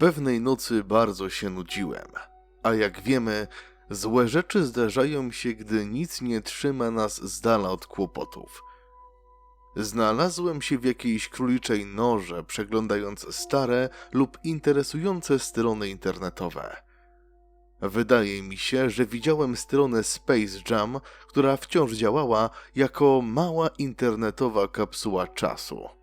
Pewnej nocy bardzo się nudziłem, a jak wiemy, złe rzeczy zdarzają się, gdy nic nie trzyma nas z dala od kłopotów. Znalazłem się w jakiejś króliczej norze, przeglądając stare lub interesujące strony internetowe. Wydaje mi się, że widziałem stronę Space Jam, która wciąż działała jako mała internetowa kapsuła czasu.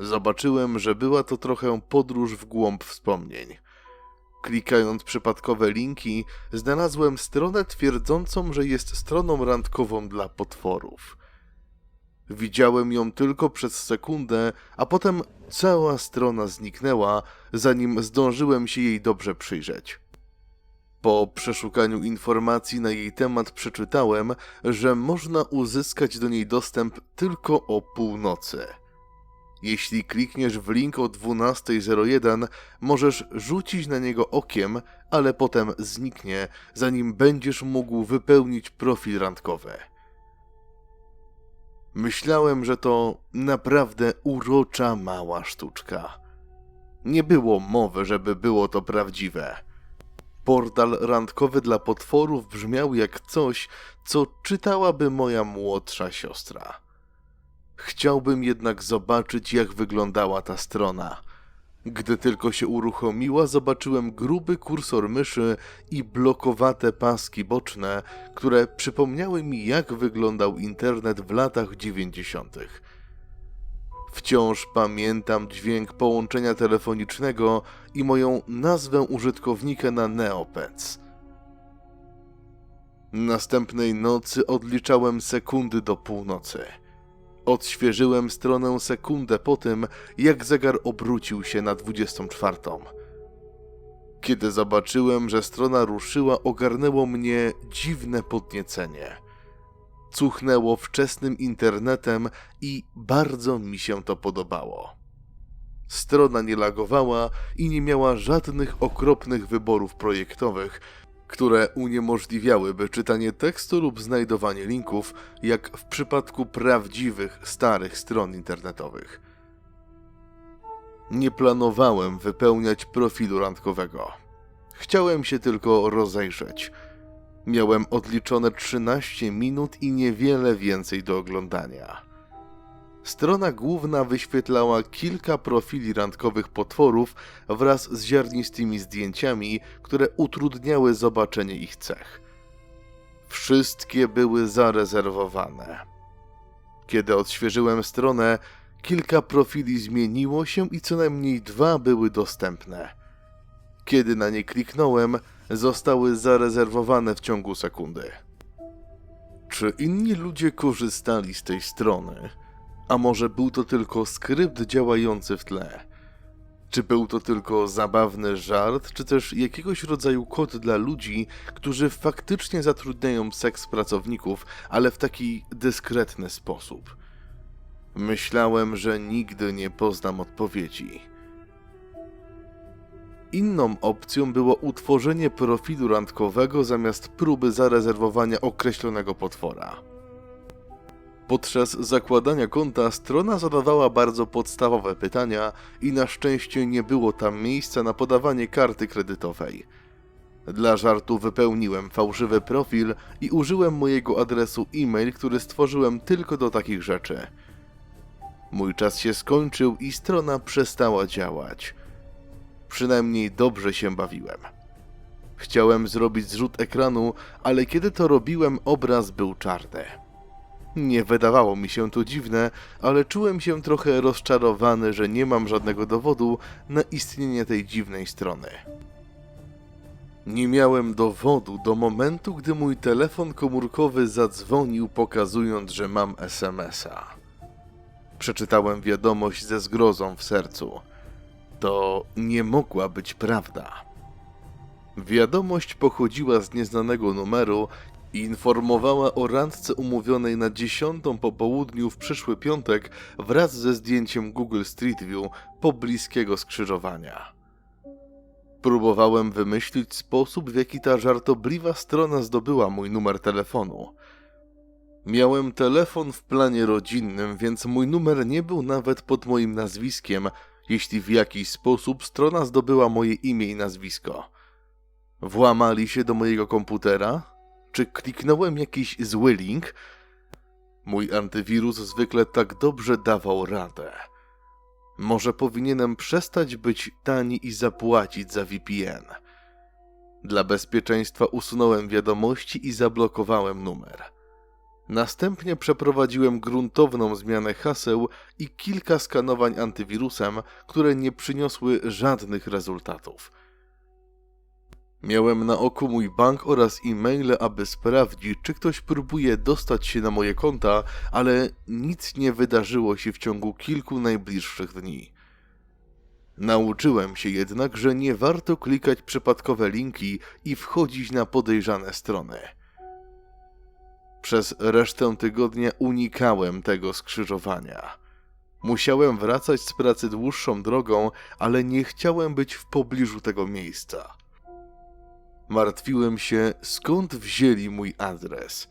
Zobaczyłem, że była to trochę podróż w głąb wspomnień. Klikając przypadkowe linki, znalazłem stronę twierdzącą, że jest stroną randkową dla potworów. Widziałem ją tylko przez sekundę, a potem cała strona zniknęła, zanim zdążyłem się jej dobrze przyjrzeć. Po przeszukaniu informacji na jej temat przeczytałem, że można uzyskać do niej dostęp tylko o północy. Jeśli klikniesz w link o 12.01, możesz rzucić na niego okiem, ale potem zniknie, zanim będziesz mógł wypełnić profil randkowy. Myślałem, że to naprawdę urocza mała sztuczka. Nie było mowy, żeby było to prawdziwe. Portal randkowy dla potworów brzmiał jak coś, co czytałaby moja młodsza siostra. Chciałbym jednak zobaczyć, jak wyglądała ta strona. Gdy tylko się uruchomiła, zobaczyłem gruby kursor myszy i blokowate paski boczne, które przypomniały mi, jak wyglądał internet w latach dziewięćdziesiątych. Wciąż pamiętam dźwięk połączenia telefonicznego i moją nazwę użytkownika na Neopets. Następnej nocy odliczałem sekundy do północy. Odświeżyłem stronę sekundę po tym, jak zegar obrócił się na 24. Kiedy zobaczyłem, że strona ruszyła, ogarnęło mnie dziwne podniecenie. Cuchnęło wczesnym internetem i bardzo mi się to podobało. Strona nie lagowała i nie miała żadnych okropnych wyborów projektowych, które uniemożliwiałyby czytanie tekstu lub znajdowanie linków, jak w przypadku prawdziwych, starych stron internetowych. Nie planowałem wypełniać profilu randkowego. Chciałem się tylko rozejrzeć. Miałem odliczone 13 minut i niewiele więcej do oglądania. Strona główna wyświetlała kilka profili randkowych potworów wraz z ziarnistymi zdjęciami, które utrudniały zobaczenie ich cech. Wszystkie były zarezerwowane. Kiedy odświeżyłem stronę, kilka profili zmieniło się i co najmniej dwa były dostępne. Kiedy na nie kliknąłem, zostały zarezerwowane w ciągu sekundy. Czy inni ludzie korzystali z tej strony? A może był to tylko skrypt działający w tle? Czy był to tylko zabawny żart, czy też jakiegoś rodzaju kod dla ludzi, którzy faktycznie zatrudniają seks pracowników, ale w taki dyskretny sposób? Myślałem, że nigdy nie poznam odpowiedzi. Inną opcją było utworzenie profilu randkowego zamiast próby zarezerwowania określonego potwora. Podczas zakładania konta strona zadawała bardzo podstawowe pytania i na szczęście nie było tam miejsca na podawanie karty kredytowej. Dla żartu wypełniłem fałszywy profil i użyłem mojego adresu e-mail, który stworzyłem tylko do takich rzeczy. Mój czas się skończył i strona przestała działać. Przynajmniej dobrze się bawiłem. Chciałem zrobić zrzut ekranu, ale kiedy to robiłem, obraz był czarny. Nie wydawało mi się to dziwne, ale czułem się trochę rozczarowany, że nie mam żadnego dowodu na istnienie tej dziwnej strony. Nie miałem dowodu do momentu, gdy mój telefon komórkowy zadzwonił, pokazując, że mam SMS-a. Przeczytałem wiadomość ze zgrozą w sercu. To nie mogła być prawda. Wiadomość pochodziła z nieznanego numeru i informowała o randce umówionej na 10 po południu w przyszły piątek wraz ze zdjęciem Google Street View pobliskiego skrzyżowania. Próbowałem wymyślić sposób, w jaki ta żartobliwa strona zdobyła mój numer telefonu. Miałem telefon w planie rodzinnym, więc mój numer nie był nawet pod moim nazwiskiem jeśli w jakiś sposób strona zdobyła moje imię i nazwisko. Włamali się do mojego komputera? Czy kliknąłem jakiś zły link? Mój antywirus zwykle tak dobrze dawał radę. Może powinienem przestać być tani i zapłacić za VPN. Dla bezpieczeństwa usunąłem wiadomości i zablokowałem numer. Następnie przeprowadziłem gruntowną zmianę haseł i kilka skanowań antywirusem, które nie przyniosły żadnych rezultatów. Miałem na oku mój bank oraz e-maile, aby sprawdzić, czy ktoś próbuje dostać się na moje konta, ale nic nie wydarzyło się w ciągu kilku najbliższych dni. Nauczyłem się jednak, że nie warto klikać przypadkowe linki i wchodzić na podejrzane strony. Przez resztę tygodnia unikałem tego skrzyżowania. Musiałem wracać z pracy dłuższą drogą, ale nie chciałem być w pobliżu tego miejsca. Martwiłem się, skąd wzięli mój adres.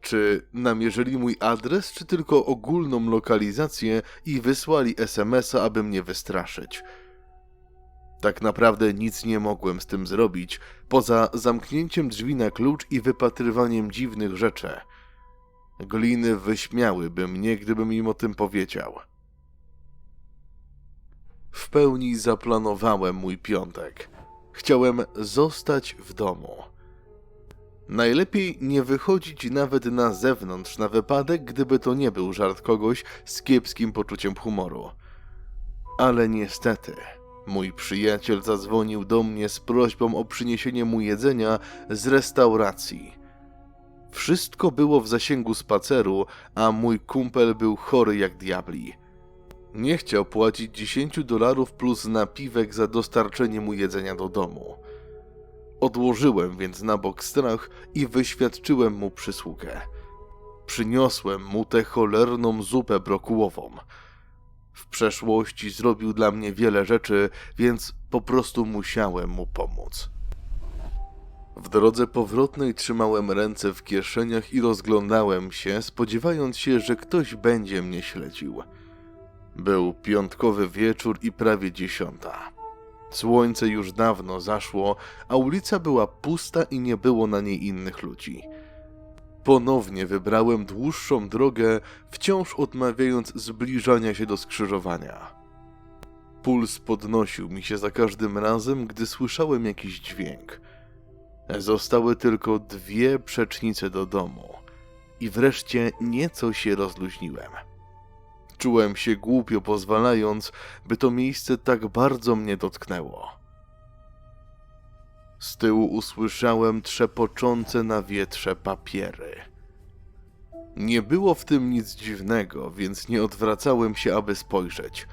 Czy namierzyli mój adres, czy tylko ogólną lokalizację i wysłali SMS-a, aby mnie wystraszyć? Tak naprawdę nic nie mogłem z tym zrobić, poza zamknięciem drzwi na klucz i wypatrywaniem dziwnych rzeczy. Gliny wyśmiałyby mnie, gdybym im o tym powiedział. W pełni zaplanowałem mój piątek. Chciałem zostać w domu. Najlepiej nie wychodzić nawet na zewnątrz na wypadek, gdyby to nie był żart kogoś z kiepskim poczuciem humoru. Ale niestety, mój przyjaciel zadzwonił do mnie z prośbą o przyniesienie mu jedzenia z restauracji. Wszystko było w zasięgu spaceru, a mój kumpel był chory jak diabli. Nie chciał płacić 10 dolarów plus napiwek za dostarczenie mu jedzenia do domu. Odłożyłem więc na bok strach i wyświadczyłem mu przysługę. Przyniosłem mu tę cholerną zupę brokułową. W przeszłości zrobił dla mnie wiele rzeczy, więc po prostu musiałem mu pomóc. W drodze powrotnej trzymałem ręce w kieszeniach i rozglądałem się, spodziewając się, że ktoś będzie mnie śledził. Był piątkowy wieczór i prawie dziesiąta. Słońce już dawno zaszło, a ulica była pusta i nie było na niej innych ludzi. Ponownie wybrałem dłuższą drogę, wciąż odmawiając zbliżania się do skrzyżowania. Puls podnosił mi się za każdym razem, gdy słyszałem jakiś dźwięk. Zostały tylko dwie przecznice do domu i wreszcie nieco się rozluźniłem. Czułem się głupio pozwalając, by to miejsce tak bardzo mnie dotknęło. Z tyłu usłyszałem trzepoczące na wietrze papiery. Nie było w tym nic dziwnego, więc nie odwracałem się, aby spojrzeć.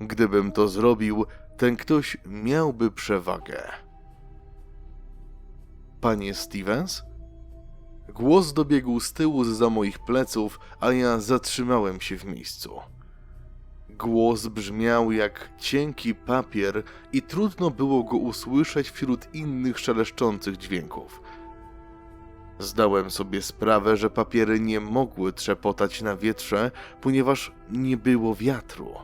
Gdybym to zrobił, ten ktoś miałby przewagę. Panie Stevens? Głos dobiegł z tyłu za moich pleców, a ja zatrzymałem się w miejscu. Głos brzmiał jak cienki papier i trudno było go usłyszeć wśród innych szeleszczących dźwięków. Zdałem sobie sprawę, że papiery nie mogły trzepotać na wietrze, ponieważ nie było wiatru.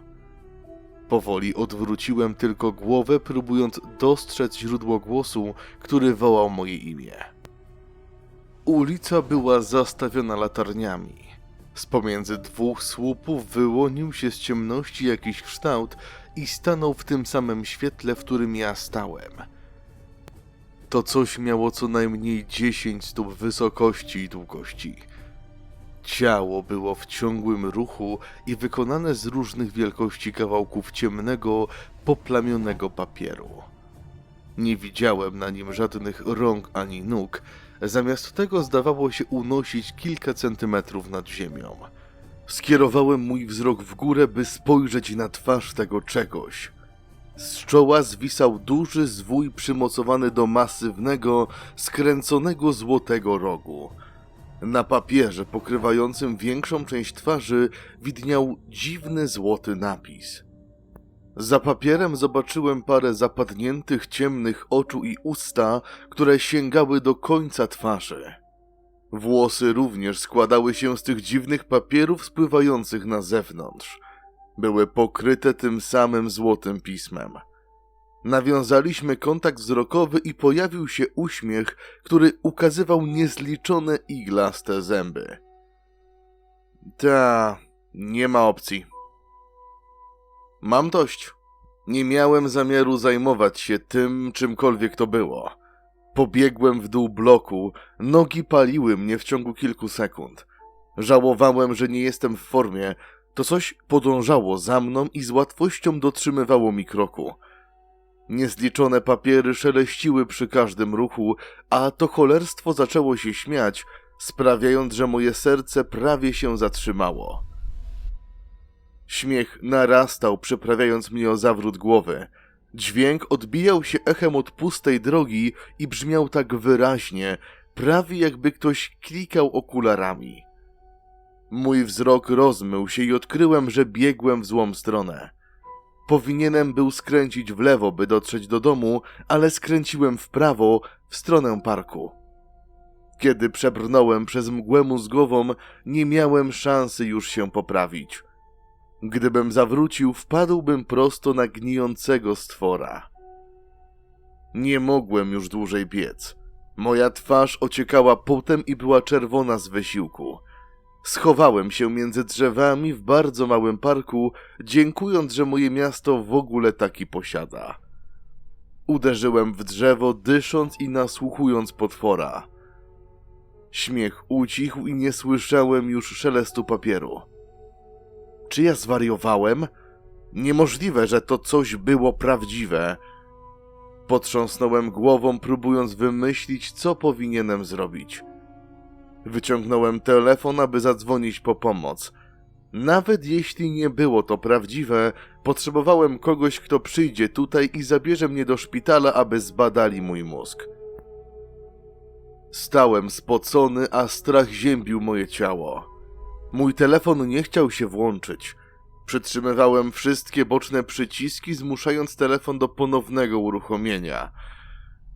Powoli odwróciłem tylko głowę, próbując dostrzec źródło głosu, który wołał moje imię. Ulica była zastawiona latarniami. Z pomiędzy dwóch słupów wyłonił się z ciemności jakiś kształt i stanął w tym samym świetle, w którym ja stałem. To coś miało co najmniej 10 stóp wysokości i długości. Ciało było w ciągłym ruchu i wykonane z różnych wielkości kawałków ciemnego, poplamionego papieru. Nie widziałem na nim żadnych rąk ani nóg, Zamiast tego zdawało się unosić kilka centymetrów nad ziemią. Skierowałem mój wzrok w górę, by spojrzeć na twarz tego czegoś. Z czoła zwisał duży zwój przymocowany do masywnego, skręconego złotego rogu. Na papierze pokrywającym większą część twarzy widniał dziwny złoty napis – za papierem zobaczyłem parę zapadniętych, ciemnych oczu i usta, które sięgały do końca twarzy. Włosy również składały się z tych dziwnych papierów spływających na zewnątrz. Były pokryte tym samym złotym pismem. Nawiązaliśmy kontakt wzrokowy i pojawił się uśmiech, który ukazywał niezliczone iglaste zęby. Ta, nie ma opcji. Mam dość. Nie miałem zamiaru zajmować się tym, czymkolwiek to było. Pobiegłem w dół bloku, nogi paliły mnie w ciągu kilku sekund. Żałowałem, że nie jestem w formie. To coś podążało za mną i z łatwością dotrzymywało mi kroku. Niezliczone papiery szeleściły przy każdym ruchu, a to cholerstwo zaczęło się śmiać, sprawiając, że moje serce prawie się zatrzymało. Śmiech narastał, przeprawiając mnie o zawrót głowy. Dźwięk odbijał się echem od pustej drogi i brzmiał tak wyraźnie, prawie jakby ktoś klikał okularami. Mój wzrok rozmył się i odkryłem, że biegłem w złą stronę. Powinienem był skręcić w lewo, by dotrzeć do domu, ale skręciłem w prawo, w stronę parku. Kiedy przebrnąłem przez mgłę mózgową, nie miałem szansy już się poprawić. Gdybym zawrócił, wpadłbym prosto na gnijącego stwora. Nie mogłem już dłużej biec. Moja twarz ociekała potem i była czerwona z wysiłku. Schowałem się między drzewami w bardzo małym parku, dziękując, że moje miasto w ogóle taki posiada. Uderzyłem w drzewo, dysząc i nasłuchując potwora. Śmiech ucichł i nie słyszałem już szelestu papieru. Czy ja zwariowałem? Niemożliwe, że to coś było prawdziwe. Potrząsnąłem głową, próbując wymyślić, co powinienem zrobić. Wyciągnąłem telefon, aby zadzwonić po pomoc. Nawet jeśli nie było to prawdziwe, potrzebowałem kogoś, kto przyjdzie tutaj i zabierze mnie do szpitala, aby zbadali mój mózg. Stałem spocony, a strach ziębił moje ciało. Mój telefon nie chciał się włączyć. Przytrzymywałem wszystkie boczne przyciski, zmuszając telefon do ponownego uruchomienia.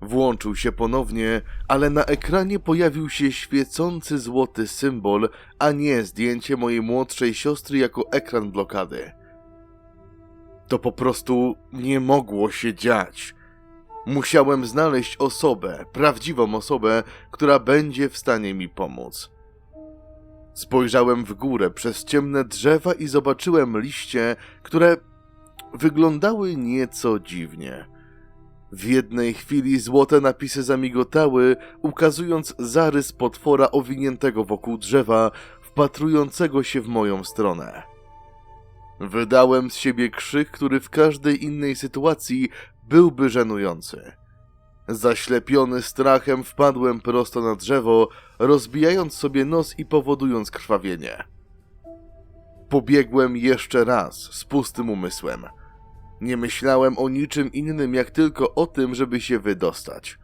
Włączył się ponownie, ale na ekranie pojawił się świecący złoty symbol, a nie zdjęcie mojej młodszej siostry jako ekran blokady. To po prostu nie mogło się dziać. Musiałem znaleźć osobę, prawdziwą osobę, która będzie w stanie mi pomóc. Spojrzałem w górę przez ciemne drzewa i zobaczyłem liście, które wyglądały nieco dziwnie. W jednej chwili złote napisy zamigotały, ukazując zarys potwora owiniętego wokół drzewa, wpatrującego się w moją stronę. Wydałem z siebie krzyk, który w każdej innej sytuacji byłby żenujący. Zaślepiony strachem wpadłem prosto na drzewo, rozbijając sobie nos i powodując krwawienie. Pobiegłem jeszcze raz z pustym umysłem. Nie myślałem o niczym innym, jak tylko o tym, żeby się wydostać.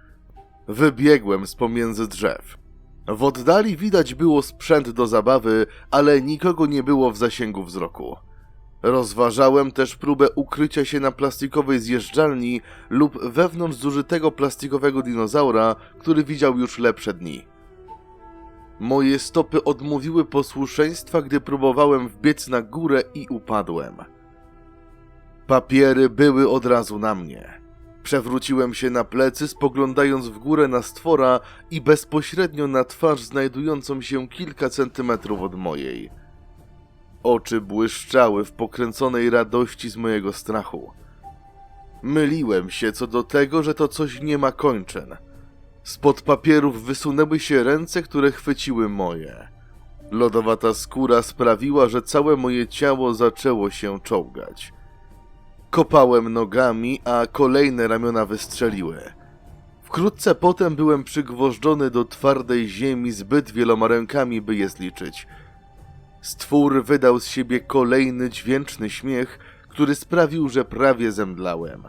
Wybiegłem z pomiędzy drzew. W oddali widać było sprzęt do zabawy, ale nikogo nie było w zasięgu wzroku. Rozważałem też próbę ukrycia się na plastikowej zjeżdżalni lub wewnątrz zużytego plastikowego dinozaura, który widział już lepsze dni. Moje stopy odmówiły posłuszeństwa, gdy próbowałem wbiec na górę i upadłem. Papiery były od razu na mnie. Przewróciłem się na plecy, spoglądając w górę na stwora i bezpośrednio na twarz znajdującą się kilka centymetrów od mojej. Oczy błyszczały w pokręconej radości z mojego strachu. Myliłem się co do tego, że to coś nie ma kończyn. Spod papierów wysunęły się ręce, które chwyciły moje. Lodowata skóra sprawiła, że całe moje ciało zaczęło się czołgać. Kopałem nogami, a kolejne ramiona wystrzeliły. Wkrótce potem byłem przygwożdżony do twardej ziemi zbyt wieloma rękami, by je zliczyć. Stwór wydał z siebie kolejny dźwięczny śmiech, który sprawił, że prawie zemdlałem.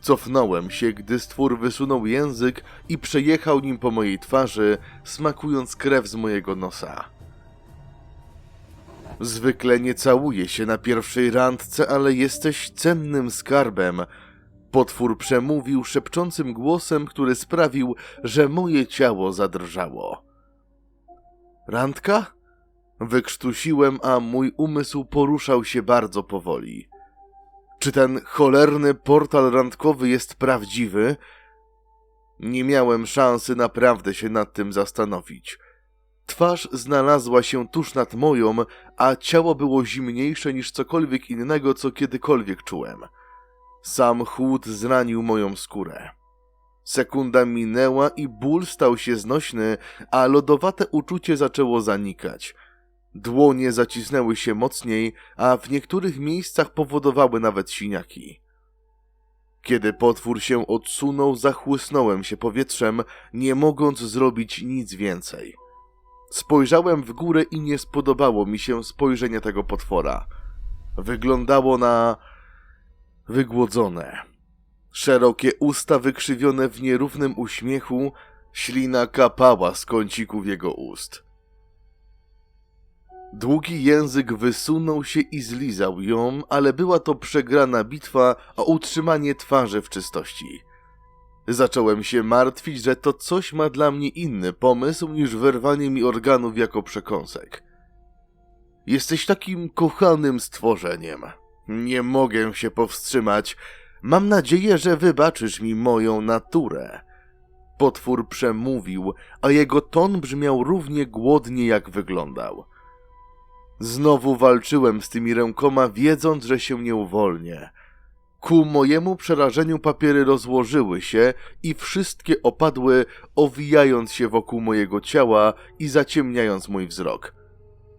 Cofnąłem się, gdy stwór wysunął język i przejechał nim po mojej twarzy, smakując krew z mojego nosa. Zwykle nie całuję się na pierwszej randce, ale jesteś cennym skarbem. Potwór przemówił szepczącym głosem, który sprawił, że moje ciało zadrżało. Randka? Wykrztusiłem, a mój umysł poruszał się bardzo powoli. Czy ten cholerny portal randkowy jest prawdziwy? Nie miałem szansy naprawdę się nad tym zastanowić. Twarz znalazła się tuż nad moją, a ciało było zimniejsze niż cokolwiek innego, co kiedykolwiek czułem. Sam chłód zranił moją skórę. Sekunda minęła i ból stał się znośny, a lodowate uczucie zaczęło zanikać. Dłonie zacisnęły się mocniej, a w niektórych miejscach powodowały nawet siniaki. Kiedy potwór się odsunął, zachłysnąłem się powietrzem, nie mogąc zrobić nic więcej. Spojrzałem w górę i nie spodobało mi się spojrzenie tego potwora. Wyglądało na wygłodzone. Szerokie usta wykrzywione w nierównym uśmiechu, ślina kapała z kącików jego ust. Długi język wysunął się i zlizał ją, ale była to przegrana bitwa o utrzymanie twarzy w czystości. Zacząłem się martwić, że to coś ma dla mnie inny pomysł niż wyrwanie mi organów jako przekąsek. Jesteś takim kochanym stworzeniem. Nie mogę się powstrzymać. Mam nadzieję, że wybaczysz mi moją naturę. Potwór przemówił, a jego ton brzmiał równie głodnie, jak wyglądał. Znowu walczyłem z tymi rękoma, wiedząc, że się nie uwolnię. Ku mojemu przerażeniu papiery rozłożyły się i wszystkie opadły, owijając się wokół mojego ciała i zaciemniając mój wzrok.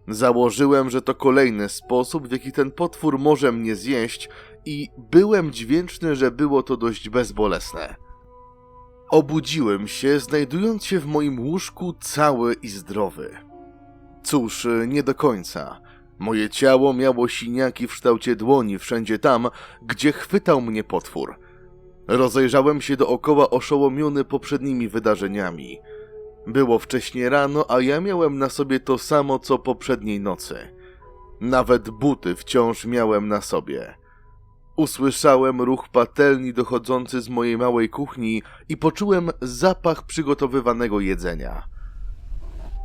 Założyłem, że to kolejny sposób, w jaki ten potwór może mnie zjeść, i byłem dźwięczny, że było to dość bezbolesne. Obudziłem się, znajdując się w moim łóżku cały i zdrowy. Cóż, nie do końca. Moje ciało miało siniaki w kształcie dłoni wszędzie tam, gdzie chwytał mnie potwór. Rozejrzałem się dookoła oszołomiony poprzednimi wydarzeniami. Było wcześnie rano, a ja miałem na sobie to samo co poprzedniej nocy. Nawet buty wciąż miałem na sobie. Usłyszałem ruch patelni dochodzący z mojej małej kuchni i poczułem zapach przygotowywanego jedzenia.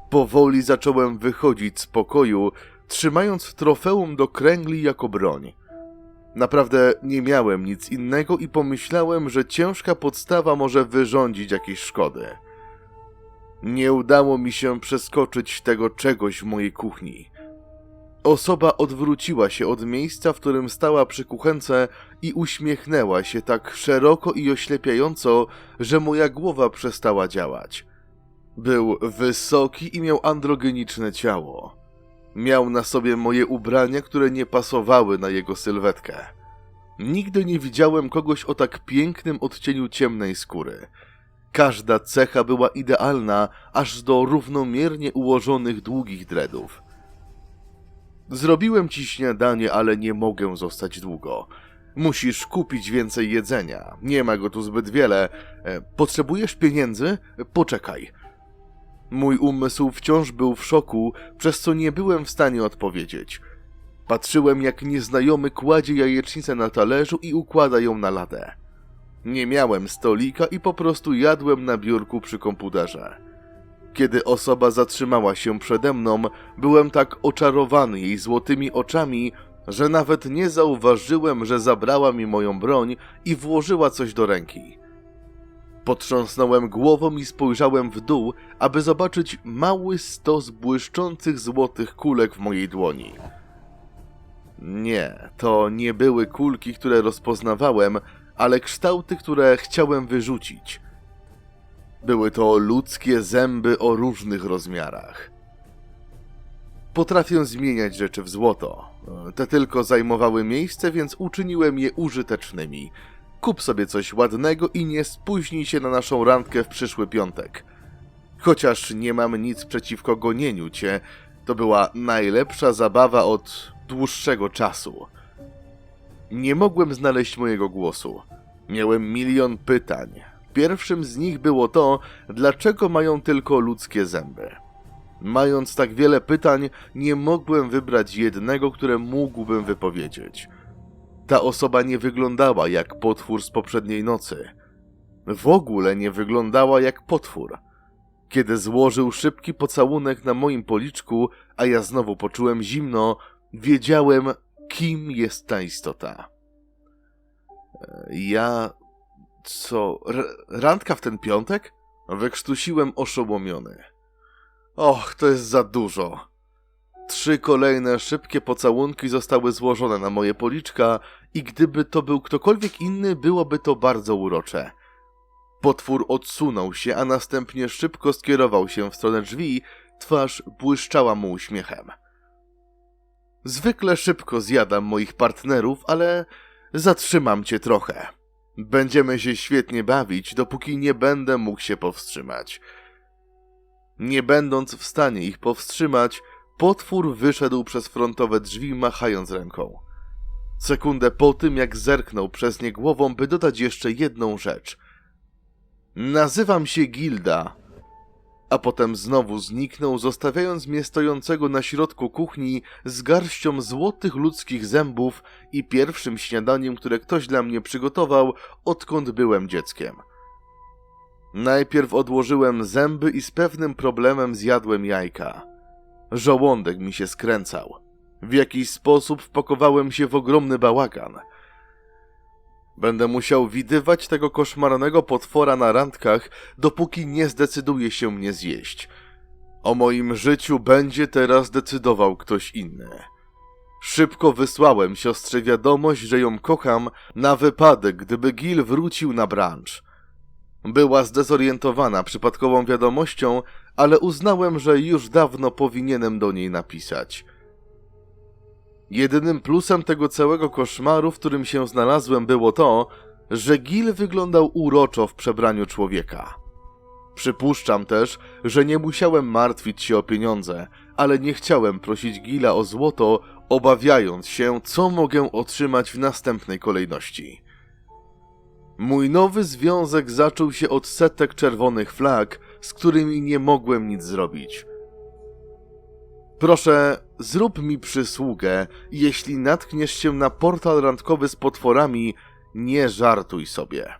Powoli zacząłem wychodzić z pokoju, trzymając trofeum do kręgli jako broń. Naprawdę nie miałem nic innego i pomyślałem, że ciężka podstawa może wyrządzić jakieś szkody. Nie udało mi się przeskoczyć tego czegoś w mojej kuchni. Osoba odwróciła się od miejsca, w którym stała przy kuchence i uśmiechnęła się tak szeroko i oślepiająco, że moja głowa przestała działać. Był wysoki i miał androgeniczne ciało. Miał na sobie moje ubrania, które nie pasowały na jego sylwetkę. Nigdy nie widziałem kogoś o tak pięknym odcieniu ciemnej skóry. Każda cecha była idealna, aż do równomiernie ułożonych długich dreadów. Zrobiłem ci śniadanie, ale nie mogę zostać długo. Musisz kupić więcej jedzenia. Nie ma go tu zbyt wiele. E, Potrzebujesz pieniędzy? Poczekaj. Mój umysł wciąż był w szoku, przez co nie byłem w stanie odpowiedzieć. Patrzyłem, jak nieznajomy kładzie jajecznicę na talerzu i układa ją na ladę. Nie miałem stolika i po prostu jadłem na biurku przy komputerze. Kiedy osoba zatrzymała się przede mną, byłem tak oczarowany jej złotymi oczami, że nawet nie zauważyłem, że zabrała mi moją broń i włożyła coś do ręki. Potrząsnąłem głową i spojrzałem w dół, aby zobaczyć mały stos błyszczących złotych kulek w mojej dłoni. Nie, to nie były kulki, które rozpoznawałem, ale kształty, które chciałem wyrzucić. Były to ludzkie zęby o różnych rozmiarach. Potrafię zmieniać rzeczy w złoto. Te tylko zajmowały miejsce, więc uczyniłem je użytecznymi. Kup sobie coś ładnego i nie spóźnij się na naszą randkę w przyszły piątek. Chociaż nie mam nic przeciwko gonieniu cię, to była najlepsza zabawa od dłuższego czasu. Nie mogłem znaleźć mojego głosu. Miałem milion pytań. Pierwszym z nich było to, dlaczego mają tylko ludzkie zęby. Mając tak wiele pytań, nie mogłem wybrać jednego, które mógłbym wypowiedzieć. Ta osoba nie wyglądała jak potwór z poprzedniej nocy. W ogóle nie wyglądała jak potwór. Kiedy złożył szybki pocałunek na moim policzku, a ja znowu poczułem zimno, wiedziałem, kim jest ta istota. E, Ja. Co? Randka w ten piątek? Wykrztusiłem oszołomiony. Och, to jest za dużo. Trzy kolejne szybkie pocałunki zostały złożone na moje policzka i gdyby to był ktokolwiek inny, byłoby to bardzo urocze. Potwór odsunął się, a następnie szybko skierował się w stronę drzwi, twarz błyszczała mu uśmiechem. Zwykle szybko zjadam moich partnerów, ale zatrzymam cię trochę. Będziemy się świetnie bawić, dopóki nie będę mógł się powstrzymać. Nie będąc w stanie ich powstrzymać, potwór wyszedł przez frontowe drzwi, machając ręką. Sekundę po tym, jak zerknął przez nie głową, by dodać jeszcze jedną rzecz. Nazywam się Gilda. A potem znowu zniknął, zostawiając mnie stojącego na środku kuchni z garścią złotych ludzkich zębów i pierwszym śniadaniem, które ktoś dla mnie przygotował, odkąd byłem dzieckiem. Najpierw odłożyłem zęby i z pewnym problemem zjadłem jajka. Żołądek mi się skręcał. W jakiś sposób wpakowałem się w ogromny bałagan. Będę musiał widywać tego koszmarnego potwora na randkach, dopóki nie zdecyduje się mnie zjeść. O moim życiu będzie teraz decydował ktoś inny. Szybko wysłałem siostrze wiadomość, że ją kocham, na wypadek, gdyby Gil wrócił na branż. Była zdezorientowana przypadkową wiadomością, ale uznałem, że już dawno powinienem do niej napisać. Jedynym plusem tego całego koszmaru, w którym się znalazłem, było to, że Gil wyglądał uroczo w przebraniu człowieka. Przypuszczam też, że nie musiałem martwić się o pieniądze, ale nie chciałem prosić Gila o złoto, obawiając się, co mogę otrzymać w następnej kolejności. Mój nowy związek zaczął się od setek czerwonych flag, z którymi nie mogłem nic zrobić. Proszę, zrób mi przysługę. Jeśli natkniesz się na portal randkowy z potworami, nie żartuj sobie.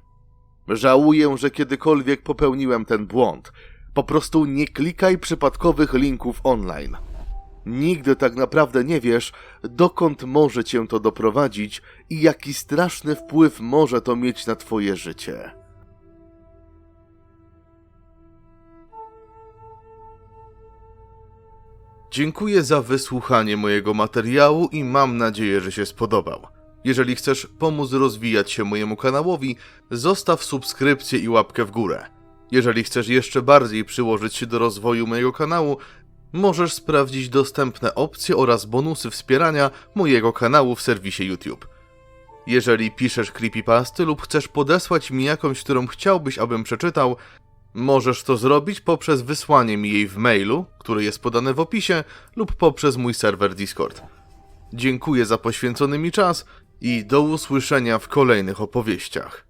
Żałuję, że kiedykolwiek popełniłem ten błąd. Po prostu nie klikaj przypadkowych linków online. Nigdy tak naprawdę nie wiesz, dokąd może cię to doprowadzić i jaki straszny wpływ może to mieć na twoje życie. Dziękuję za wysłuchanie mojego materiału i mam nadzieję, że się spodobał. Jeżeli chcesz pomóc rozwijać się mojemu kanałowi, zostaw subskrypcję i łapkę w górę. Jeżeli chcesz jeszcze bardziej przyłożyć się do rozwoju mojego kanału, możesz sprawdzić dostępne opcje oraz bonusy wspierania mojego kanału w serwisie YouTube. Jeżeli piszesz creepypasty lub chcesz podesłać mi jakąś, którą chciałbyś, abym przeczytał, możesz to zrobić poprzez wysłanie mi jej w mailu, który jest podany w opisie, lub poprzez mój serwer Discord. Dziękuję za poświęcony mi czas i do usłyszenia w kolejnych opowieściach.